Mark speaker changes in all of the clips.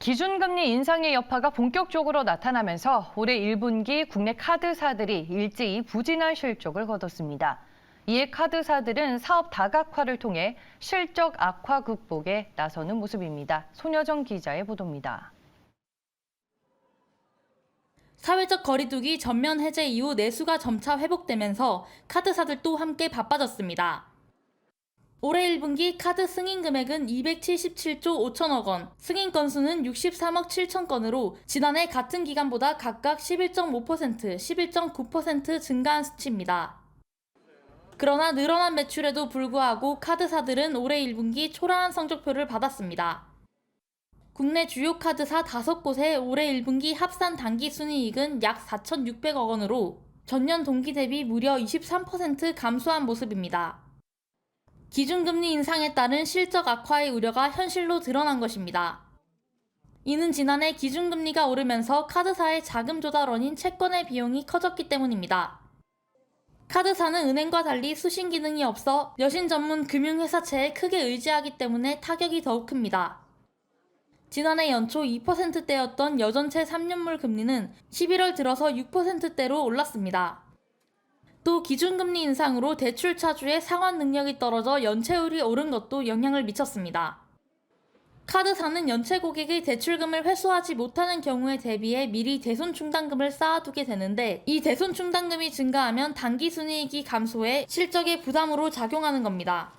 Speaker 1: 기준금리 인상의 여파가 본격적으로 나타나면서 올해 1분기 국내 카드사들이 일제히 부진한 실적을 거뒀습니다. 이에 카드사들은 사업 다각화를 통해 실적 악화 극복에 나서는 모습입니다. 손여정 기자의 보도입니다.
Speaker 2: 사회적 거리두기 전면 해제 이후 내수가 점차 회복되면서 카드사들도 함께 바빠졌습니다. 올해 1분기 카드 승인 금액은 277조 5천억 원, 승인 건수는 63억 7천 건으로 지난해 같은 기간보다 각각 11.5%, 11.9% 증가한 수치입니다. 그러나 늘어난 매출에도 불구하고 카드사들은 올해 1분기 초라한 성적표를 받았습니다. 국내 주요 카드사 5곳의 올해 1분기 합산 단기 순이익은 약 4,600억 원으로 전년 동기 대비 무려 23% 감소한 모습입니다. 기준금리 인상에 따른 실적 악화의 우려가 현실로 드러난 것입니다. 이는 지난해 기준금리가 오르면서 카드사의 자금 조달원인 채권의 비용이 커졌기 때문입니다. 카드사는 은행과 달리 수신 기능이 없어 여신 전문 금융회사체에 크게 의지하기 때문에 타격이 더욱 큽니다. 지난해 연초 2%대였던 여전체 3년물 금리는 11월 들어서 6%대로 올랐습니다. 또 기준금리 인상으로 대출 차주의 상환 능력이 떨어져 연체율이 오른 것도 영향을 미쳤습니다. 카드사는 연체 고객의 대출금을 회수하지 못하는 경우에 대비해 미리 대손 충당금을 쌓아두게 되는데 이 대손 충당금이 증가하면 단기 순이익이 감소해 실적의 부담으로 작용하는 겁니다.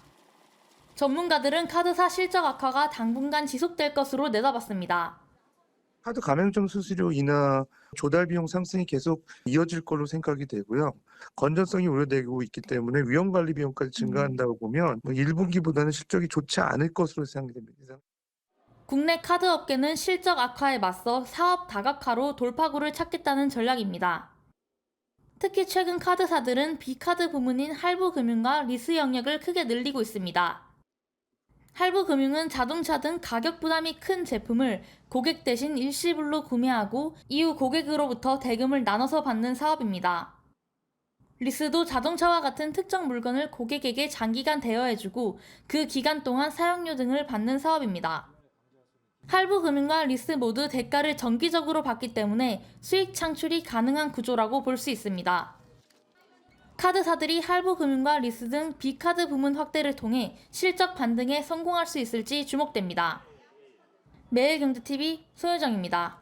Speaker 2: 전문가들은 카드사 실적 악화가 당분간 지속될 것으로 내다봤습니다.
Speaker 3: 카드 가맹점 수수료 인하 조달 비용 상승이 계속 이어질 걸로 생각이 되고요. 건전성이 우려되고 있기 때문에 위험 관리 비용까지 증가한다고 보면 뭐 1분기보다는 실적이 좋지 않을 것으로 생각됩니다.
Speaker 2: 국내 카드 업계는 실적 악화에 맞서 사업 다각화로 돌파구를 찾겠다는 전략입니다. 특히 최근 카드사들은 비카드 부문인 할부금융과 리스 영역을 크게 늘리고 있습니다. 할부금융은 자동차 등 가격 부담이 큰 제품을 고객 대신 일시불로 구매하고 이후 고객으로부터 대금을 나눠서 받는 사업입니다. 리스도 자동차와 같은 특정 물건을 고객에게 장기간 대여해주고 그 기간 동안 사용료 등을 받는 사업입니다. 할부금융과 리스 모두 대가를 정기적으로 받기 때문에 수익 창출이 가능한 구조라고 볼 수 있습니다. 카드사들이 할부금융과 리스 등 비카드 부문 확대를 통해 실적 반등에 성공할 수 있을지 주목됩니다. 매일경제TV 소유정입니다.